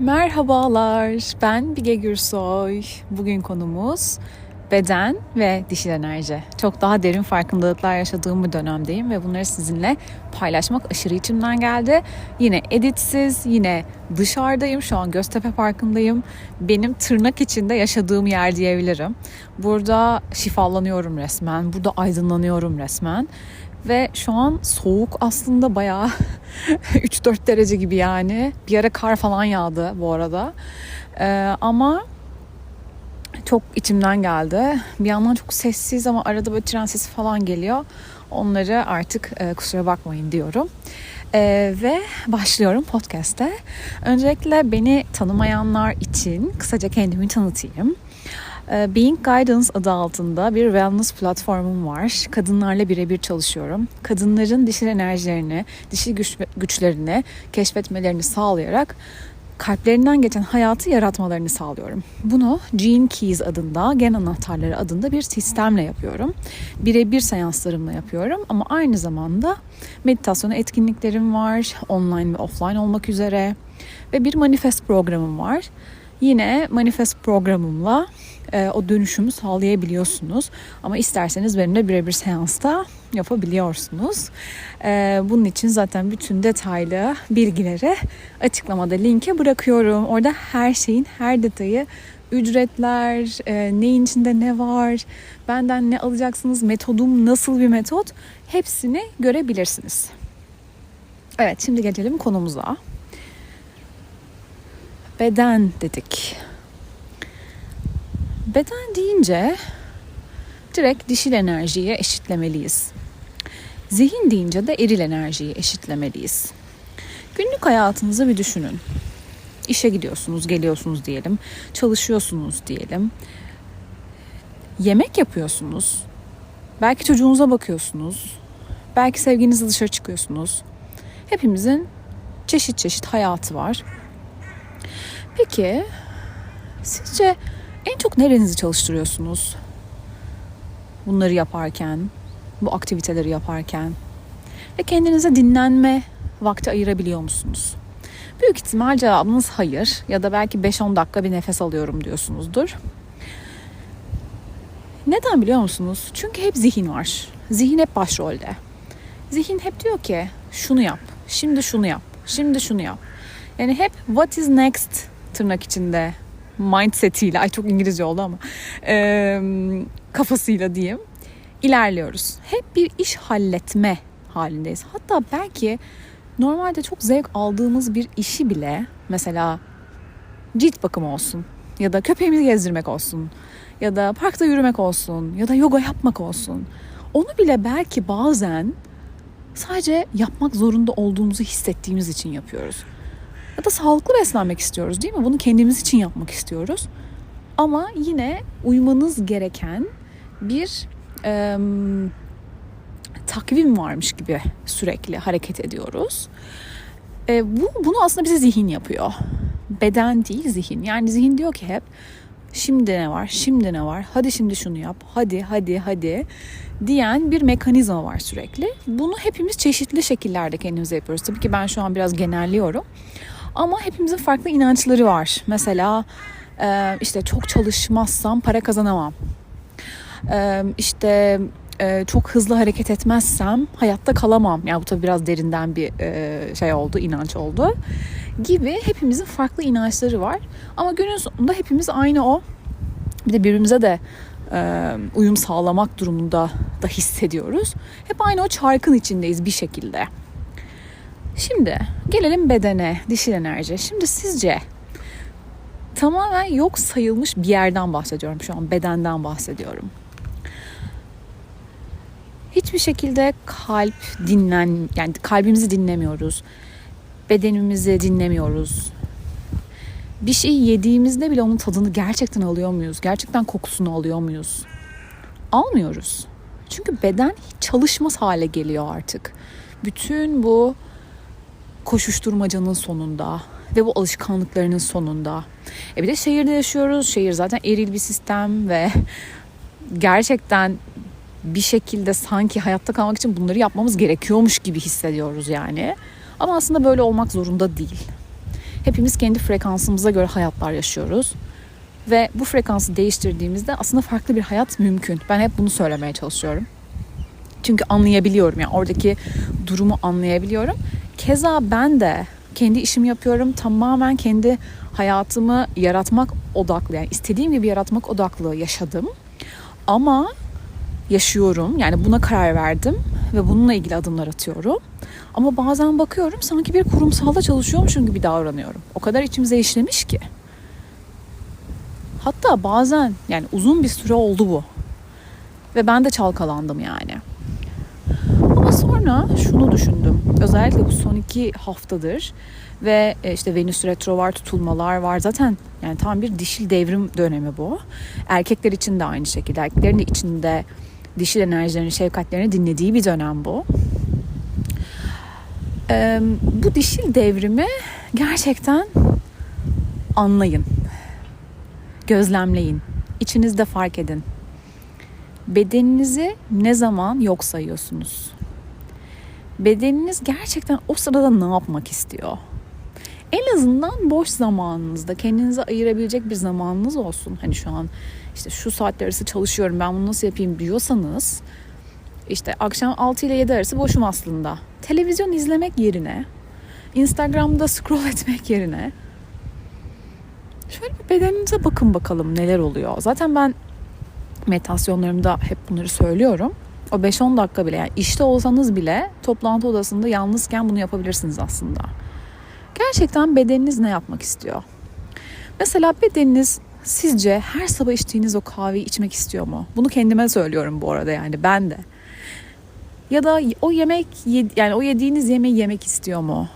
Merhabalar, ben Bige Gürsoy. Bugün konumuz beden ve dişil enerji. Çok daha derin farkındalıklar yaşadığım bir dönemdeyim ve bunları sizinle paylaşmak aşırı içimden geldi. Yine editsiz, yine dışarıdayım. Şu an Göztepe Parkı'ndayım. Benim tırnak içinde yaşadığım yer diyebilirim. Burada şifalanıyorum resmen. Burada aydınlanıyorum resmen. Ve şu an soğuk aslında bayağı 3-4 derece gibi yani. Bir ara kar falan yağdı bu arada. Ee, ama çok içimden geldi. Bir yandan çok sessiz ama arada böyle tren sesi falan geliyor. Onları artık e, kusura bakmayın diyorum. Ee, ve başlıyorum podcast'te. Öncelikle beni tanımayanlar için kısaca kendimi tanıtayım. Ee, Being Guidance adı altında bir wellness platformum var. Kadınlarla birebir çalışıyorum. Kadınların dişil enerjilerini, dişil güç, güçlerini keşfetmelerini sağlayarak kalplerinden geçen hayatı yaratmalarını sağlıyorum. Bunu Gene Keys adında, gen anahtarları adında bir sistemle yapıyorum. Birebir seanslarımla yapıyorum ama aynı zamanda meditasyon etkinliklerim var, online ve offline olmak üzere ve bir manifest programım var. Yine manifest programımla e, o dönüşümü sağlayabiliyorsunuz. Ama isterseniz benimle birebir seansta yapabiliyorsunuz. E, bunun için zaten bütün detaylı bilgileri açıklamada linke bırakıyorum. Orada her şeyin her detayı ücretler, e, neyin içinde ne var, benden ne alacaksınız, metodum nasıl bir metot hepsini görebilirsiniz. Evet şimdi gelelim konumuza. Beden dedik. Beden deyince direkt dişil enerjiyi eşitlemeliyiz. Zihin deyince de eril enerjiyi eşitlemeliyiz. Günlük hayatınızı bir düşünün. İşe gidiyorsunuz, geliyorsunuz diyelim. Çalışıyorsunuz diyelim. Yemek yapıyorsunuz. Belki çocuğunuza bakıyorsunuz. Belki sevginizle dışarı çıkıyorsunuz. Hepimizin çeşit çeşit hayatı var. Peki sizce en çok nerenizi çalıştırıyorsunuz? Bunları yaparken, bu aktiviteleri yaparken ve kendinize dinlenme vakti ayırabiliyor musunuz? Büyük ihtimal cevabınız hayır ya da belki 5-10 dakika bir nefes alıyorum diyorsunuzdur. Neden biliyor musunuz? Çünkü hep zihin var. Zihin hep başrolde. Zihin hep diyor ki şunu yap, şimdi şunu yap, şimdi şunu yap. Yani hep what is next tırnak içinde mindsetiyle, ay çok İngilizce oldu ama e, kafasıyla diyeyim ilerliyoruz. Hep bir iş halletme halindeyiz. Hatta belki normalde çok zevk aldığımız bir işi bile mesela cilt bakımı olsun ya da köpeğimizi gezdirmek olsun ya da parkta yürümek olsun ya da yoga yapmak olsun. Onu bile belki bazen sadece yapmak zorunda olduğumuzu hissettiğimiz için yapıyoruz. Ya da sağlıklı beslenmek istiyoruz değil mi? Bunu kendimiz için yapmak istiyoruz. Ama yine uymanız gereken bir e, takvim varmış gibi sürekli hareket ediyoruz. E, bu bunu aslında bize zihin yapıyor. Beden değil zihin. Yani zihin diyor ki hep şimdi ne var, şimdi ne var, hadi şimdi şunu yap, hadi hadi hadi diyen bir mekanizma var sürekli. Bunu hepimiz çeşitli şekillerde kendimize yapıyoruz. Tabii ki ben şu an biraz genelliyorum. Ama hepimizin farklı inançları var. Mesela e, işte çok çalışmazsam para kazanamam. E, işte e, çok hızlı hareket etmezsem hayatta kalamam. Yani bu tabii biraz derinden bir şey oldu, inanç oldu. Gibi hepimizin farklı inançları var. Ama günün sonunda hepimiz aynı o. Bir de birbirimize de uyum sağlamak durumunda da hissediyoruz. Hep aynı o çarkın içindeyiz bir şekilde. Şimdi gelelim bedene, dişil enerji. Şimdi sizce tamamen yok sayılmış bir yerden bahsediyorum şu an. Bedenden bahsediyorum. Hiçbir şekilde kalp dinlen yani kalbimizi dinlemiyoruz. Bedenimizi dinlemiyoruz. Bir şey yediğimizde bile onun tadını gerçekten alıyor muyuz? Gerçekten kokusunu alıyor muyuz? Almıyoruz. Çünkü beden hiç çalışmaz hale geliyor artık. Bütün bu koşuşturmacanın sonunda ve bu alışkanlıklarının sonunda. E bir de şehirde yaşıyoruz. Şehir zaten eril bir sistem ve gerçekten bir şekilde sanki hayatta kalmak için bunları yapmamız gerekiyormuş gibi hissediyoruz yani. Ama aslında böyle olmak zorunda değil. Hepimiz kendi frekansımıza göre hayatlar yaşıyoruz. Ve bu frekansı değiştirdiğimizde aslında farklı bir hayat mümkün. Ben hep bunu söylemeye çalışıyorum. Çünkü anlayabiliyorum yani oradaki durumu anlayabiliyorum. Keza ben de kendi işimi yapıyorum. Tamamen kendi hayatımı yaratmak odaklı yani istediğim gibi yaratmak odaklı yaşadım. Ama yaşıyorum. Yani buna karar verdim ve bununla ilgili adımlar atıyorum. Ama bazen bakıyorum sanki bir kurumsalda çalışıyormuşum gibi davranıyorum. O kadar içimize işlemiş ki. Hatta bazen yani uzun bir süre oldu bu. Ve ben de çalkalandım yani. Sonra şunu düşündüm. Özellikle bu son iki haftadır ve e, işte Venüs retro var, tutulmalar var. Zaten yani tam bir dişil devrim dönemi bu. Erkekler için de aynı şekilde. Erkeklerin de içinde dişil enerjilerini, şefkatlerini dinlediği bir dönem bu. Ee, bu dişil devrimi gerçekten anlayın. Gözlemleyin. İçinizde fark edin. Bedeninizi ne zaman yok sayıyorsunuz? Bedeniniz gerçekten o sırada ne yapmak istiyor? En azından boş zamanınızda kendinize ayırabilecek bir zamanınız olsun. Hani şu an işte şu saatler arası çalışıyorum ben bunu nasıl yapayım diyorsanız işte akşam 6 ile 7 arası boşum aslında. Televizyon izlemek yerine Instagram'da scroll etmek yerine şöyle bir bedeninize bakın bakalım neler oluyor. Zaten ben meditasyonlarımda hep bunları söylüyorum. O 5-10 dakika bile yani işte olsanız bile toplantı odasında yalnızken bunu yapabilirsiniz aslında. Gerçekten bedeniniz ne yapmak istiyor? Mesela bedeniniz sizce her sabah içtiğiniz o kahveyi içmek istiyor mu? Bunu kendime söylüyorum bu arada yani ben de. Ya da o yemek yani o yediğiniz yemeği yemek istiyor mu?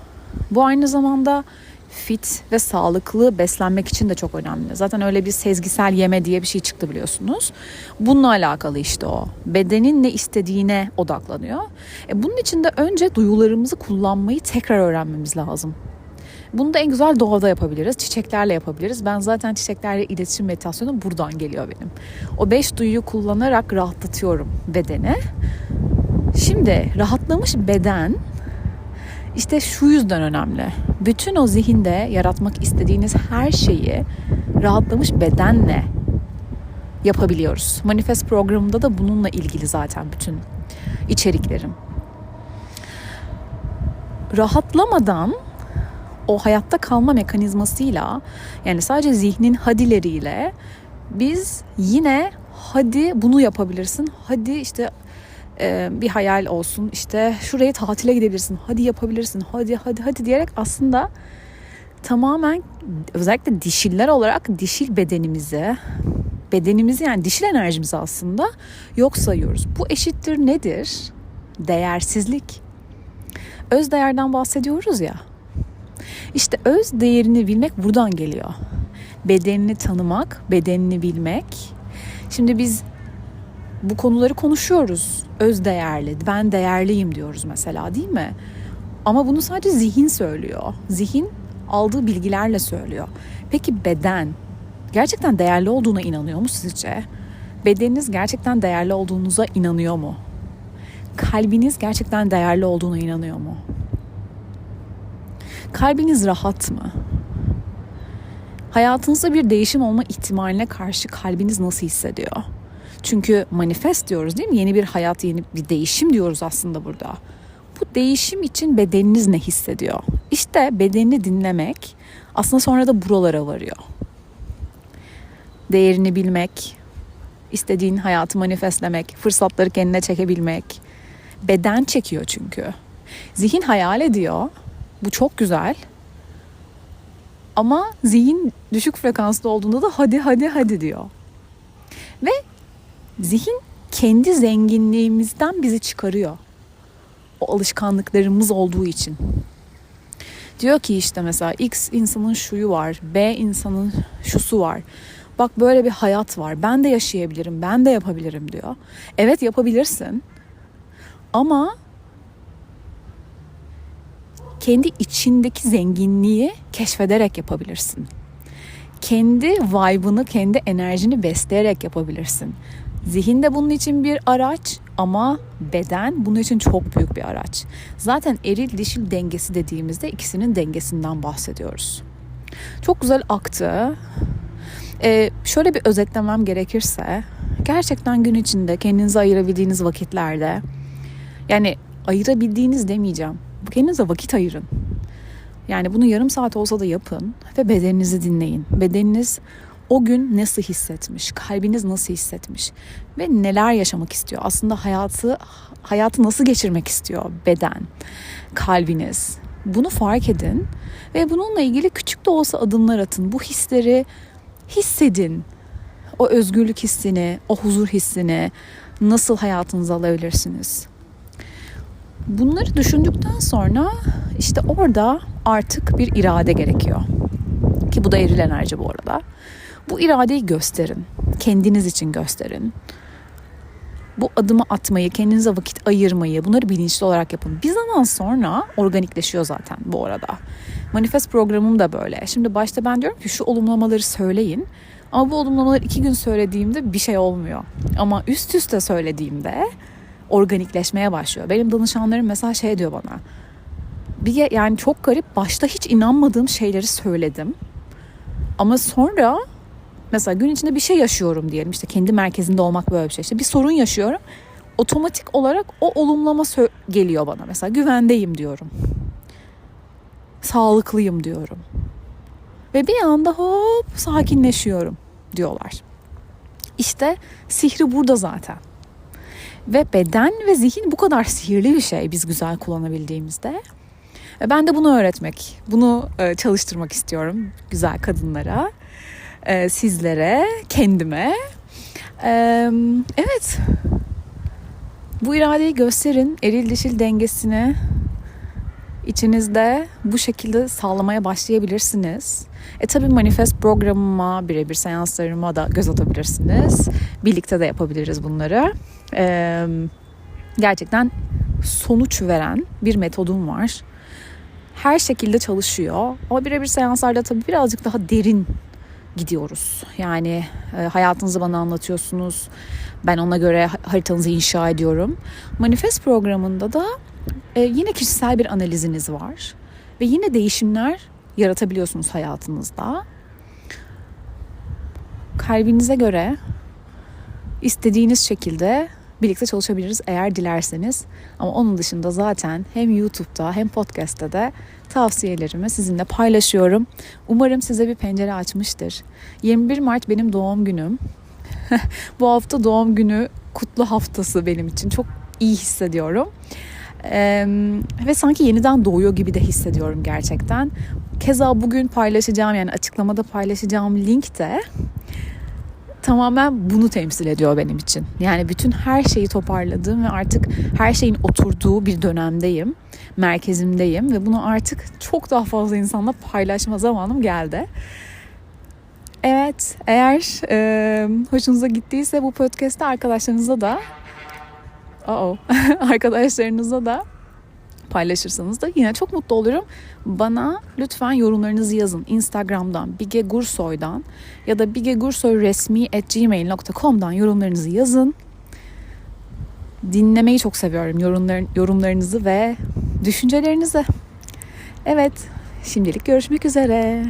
Bu aynı zamanda fit ve sağlıklı beslenmek için de çok önemli. Zaten öyle bir sezgisel yeme diye bir şey çıktı biliyorsunuz. Bununla alakalı işte o. Bedenin ne istediğine odaklanıyor. E bunun için de önce duyularımızı kullanmayı tekrar öğrenmemiz lazım. Bunu da en güzel doğada yapabiliriz. Çiçeklerle yapabiliriz. Ben zaten çiçeklerle iletişim meditasyonu buradan geliyor benim. O beş duyuyu kullanarak rahatlatıyorum bedeni. Şimdi rahatlamış beden işte şu yüzden önemli. Bütün o zihinde yaratmak istediğiniz her şeyi rahatlamış bedenle yapabiliyoruz. Manifest programında da bununla ilgili zaten bütün içeriklerim. Rahatlamadan o hayatta kalma mekanizmasıyla yani sadece zihnin hadileriyle biz yine hadi bunu yapabilirsin. Hadi işte e, bir hayal olsun. işte şuraya tatile gidebilirsin. Hadi yapabilirsin. Hadi hadi hadi diyerek aslında tamamen özellikle dişiller olarak dişil bedenimizi bedenimizi yani dişil enerjimizi aslında yok sayıyoruz. Bu eşittir nedir? Değersizlik. Öz değerden bahsediyoruz ya. İşte öz değerini bilmek buradan geliyor. Bedenini tanımak, bedenini bilmek. Şimdi biz bu konuları konuşuyoruz. Öz değerli, ben değerliyim diyoruz mesela değil mi? Ama bunu sadece zihin söylüyor. Zihin aldığı bilgilerle söylüyor. Peki beden gerçekten değerli olduğuna inanıyor mu sizce? Bedeniniz gerçekten değerli olduğunuza inanıyor mu? Kalbiniz gerçekten değerli olduğuna inanıyor mu? Kalbiniz rahat mı? Hayatınızda bir değişim olma ihtimaline karşı kalbiniz nasıl hissediyor? Çünkü manifest diyoruz değil mi? Yeni bir hayat, yeni bir değişim diyoruz aslında burada. Bu değişim için bedeniniz ne hissediyor? İşte bedenini dinlemek aslında sonra da buralara varıyor. Değerini bilmek, istediğin hayatı manifestlemek, fırsatları kendine çekebilmek. Beden çekiyor çünkü. Zihin hayal ediyor. Bu çok güzel. Ama zihin düşük frekanslı olduğunda da hadi hadi hadi diyor. Ve zihin kendi zenginliğimizden bizi çıkarıyor. O alışkanlıklarımız olduğu için. Diyor ki işte mesela X insanın şuyu var, B insanın şusu var. Bak böyle bir hayat var. Ben de yaşayabilirim, ben de yapabilirim diyor. Evet yapabilirsin. Ama kendi içindeki zenginliği keşfederek yapabilirsin. Kendi vibe'ını, kendi enerjini besleyerek yapabilirsin. Zihin de bunun için bir araç ama beden bunun için çok büyük bir araç. Zaten eril dişil dengesi dediğimizde ikisinin dengesinden bahsediyoruz. Çok güzel aktı. Ee, şöyle bir özetlemem gerekirse gerçekten gün içinde kendinize ayırabildiğiniz vakitlerde yani ayırabildiğiniz demeyeceğim. Kendinize vakit ayırın. Yani bunu yarım saat olsa da yapın ve bedeninizi dinleyin. Bedeniniz o gün nasıl hissetmiş, kalbiniz nasıl hissetmiş ve neler yaşamak istiyor. Aslında hayatı hayatı nasıl geçirmek istiyor beden, kalbiniz. Bunu fark edin ve bununla ilgili küçük de olsa adımlar atın. Bu hisleri hissedin. O özgürlük hissini, o huzur hissini nasıl hayatınıza alabilirsiniz? Bunları düşündükten sonra işte orada artık bir irade gerekiyor. Ki bu da eril enerji bu arada. Bu iradeyi gösterin. Kendiniz için gösterin. Bu adımı atmayı, kendinize vakit ayırmayı, bunları bilinçli olarak yapın. Bir zaman sonra organikleşiyor zaten bu arada. Manifest programım da böyle. Şimdi başta ben diyorum ki şu olumlamaları söyleyin. Ama bu olumlamaları iki gün söylediğimde bir şey olmuyor. Ama üst üste söylediğimde organikleşmeye başlıyor. Benim danışanlarım mesela şey diyor bana. Bir yani çok garip başta hiç inanmadığım şeyleri söyledim. Ama sonra mesela gün içinde bir şey yaşıyorum diyelim işte kendi merkezinde olmak böyle bir şey. İşte bir sorun yaşıyorum. Otomatik olarak o olumlama geliyor bana. Mesela güvendeyim diyorum. Sağlıklıyım diyorum. Ve bir anda hop sakinleşiyorum diyorlar. İşte sihri burada zaten. Ve beden ve zihin bu kadar sihirli bir şey biz güzel kullanabildiğimizde. Ve ben de bunu öğretmek, bunu e, çalıştırmak istiyorum güzel kadınlara, e, sizlere, kendime. E, evet, bu iradeyi gösterin, eril dişil dengesini içinizde bu şekilde sağlamaya başlayabilirsiniz. E tabi manifest programıma, birebir seanslarıma da göz atabilirsiniz. Birlikte de yapabiliriz bunları. Ee, gerçekten sonuç veren bir metodum var. Her şekilde çalışıyor. Ama birebir seanslarda tabii birazcık daha derin gidiyoruz. Yani e, hayatınızı bana anlatıyorsunuz. Ben ona göre haritanızı inşa ediyorum. Manifest programında da e, yine kişisel bir analiziniz var. Ve yine değişimler yaratabiliyorsunuz hayatınızda. Kalbinize göre istediğiniz şekilde birlikte çalışabiliriz eğer dilerseniz. Ama onun dışında zaten hem YouTube'da hem podcast'te de tavsiyelerimi sizinle paylaşıyorum. Umarım size bir pencere açmıştır. 21 Mart benim doğum günüm. Bu hafta doğum günü kutlu haftası benim için. Çok iyi hissediyorum. Ee, ve sanki yeniden doğuyor gibi de hissediyorum gerçekten. Keza bugün paylaşacağım yani açıklamada paylaşacağım link de tamamen bunu temsil ediyor benim için. Yani bütün her şeyi toparladığım ve artık her şeyin oturduğu bir dönemdeyim. Merkezimdeyim ve bunu artık çok daha fazla insanla paylaşma zamanım geldi. Evet, eğer e, hoşunuza gittiyse bu podcast'te arkadaşlarınıza da -oh, arkadaşlarınıza da paylaşırsanız da yine çok mutlu olurum. Bana lütfen yorumlarınızı yazın. Instagram'dan, Bige Gursoy'dan ya da bigegursoyresmi.gmail.com'dan yorumlarınızı yazın. Dinlemeyi çok seviyorum yorumlar, yorumlarınızı ve düşüncelerinizi. Evet, şimdilik görüşmek üzere.